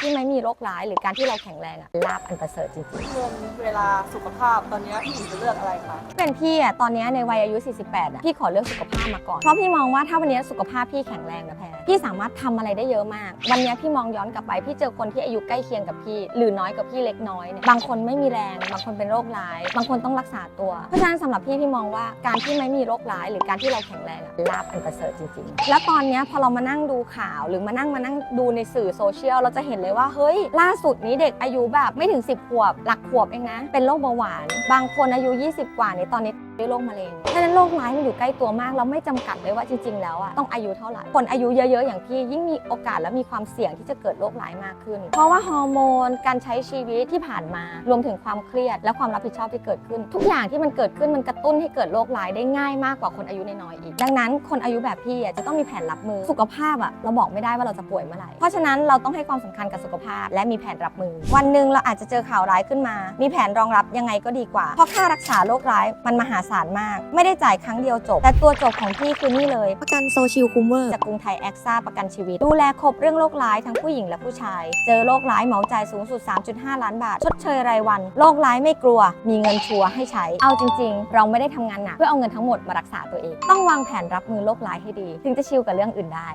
ที่ไม่มีโรคร้าย หรือการที่เราแข็งแรงอะลาบอันประเสริฐจริงเงินเวลาสุขภาพตอนนี้พี่หญิงจะเลือกอะไรคะๆเป็นพี่อะตอนเนี้ยในวัยอายุ 48อะพี่ขอเลือกสุขภาพมาก่อน เพราะพี่มองว่าถ้าวันนี้สุขภาพพี่แข็งแรงนะแพรพี่สามารถทำอะไรได้เยอะมาก วันนี้พี่มองย้อนกลับไป พี่เจอคนที่อายุใกล้เคียงกับพี่ หรือน้อยกับพี่เล็กน้อยเนี่ยบางคนไม่มีแรง บางคนเป็นโรคร้าย บางคนต้องรักษาตัว เพราะฉะนั้นสำหรับพี่พี่มองว่าการที่ไม่มีโรคร้าย หรือการที่เราแข็งแรงอะลาบอันประเสริฐจริงๆ แล้วตอนเนี้ยพอเรามานั่งดูข่าวหรือมานั่งมานั่งดูในสื่อโซเชียลเราจะเห็นเลยว่าเฮ้ยล่าสุดนี้เด็กอายุแบบไม่ถึง 10 ขวบ หลักขวบเองนะ เป็นโรคเบาหวาน บางคนอายุ 20 กว่าในตอนนี้ด้วยโรคมะเร็งฉะนั้นโรคร้ายมันอยู่ใกล้ตัวมากเราไม่จำกัดเลยว่าจริง ๆ แล้วอะต้องอายุเท่าไหร่ คนอายุเยอะ ๆ อย่างพี่ยิ่งมีโอกาสและมีความเสี่ยงที่จะเกิดโรคร้ายมากขึ้น เพราะว่าฮอร์โมน การใช้ชีวิตที่ผ่านมา รวมถึงความเครียด และความรับผิดชอบที่เกิดขึ้น ทุกอย่างที่มันเกิดขึ้นมันกระตุ้นให้เกิดโรคร้ายได้ง่ายมากกว่าคนอายุน้อยๆอีก ดังนั้นคนอายุแบบพี่อะจะต้องมีแผนรับมือ สุขภาพอะเราบอกไม่ได้ว่าเราจะป่วยเมื่อไหร่ เพราะฉะนั้นเราต้องให้ความสำคัญกับสุขภาพ และมีแผนรับมือ วันหนึ่งเราอาจจะเจอข่าวร้ายขึ้นมา มีแผนรองรับยังไงก็ดีกว่า เพราะค่ารักษาโรคร้ายมันมหาศาลมาก ไม่ได้จ่ายครั้งเดียวจบ แต่ตัวจบของพี่คือนี่เลย ประกันโซชิลคูเวอร์จากกรุงไทยแอคซ่าประกันชีวิต ดูแลครบเรื่องโรคร้ายทั้งผู้หญิงและผู้ชาย เจอโรคร้ายเหมาจ่ายสูงสุด 3.5 ล้านบาท ชดเชยรายวัน โรคร้ายไม่กลัว มีเงินชัวร์ให้ใช้ เอาจริง ๆ เราไม่ได้ทำงานหนักเพื่อเอาเงินทั้งหมดมารักษาตัวเอง ต้องวางแผนรับมือโรคร้ายให้ดี ถึงจะชิลกับเรื่องอื่นได้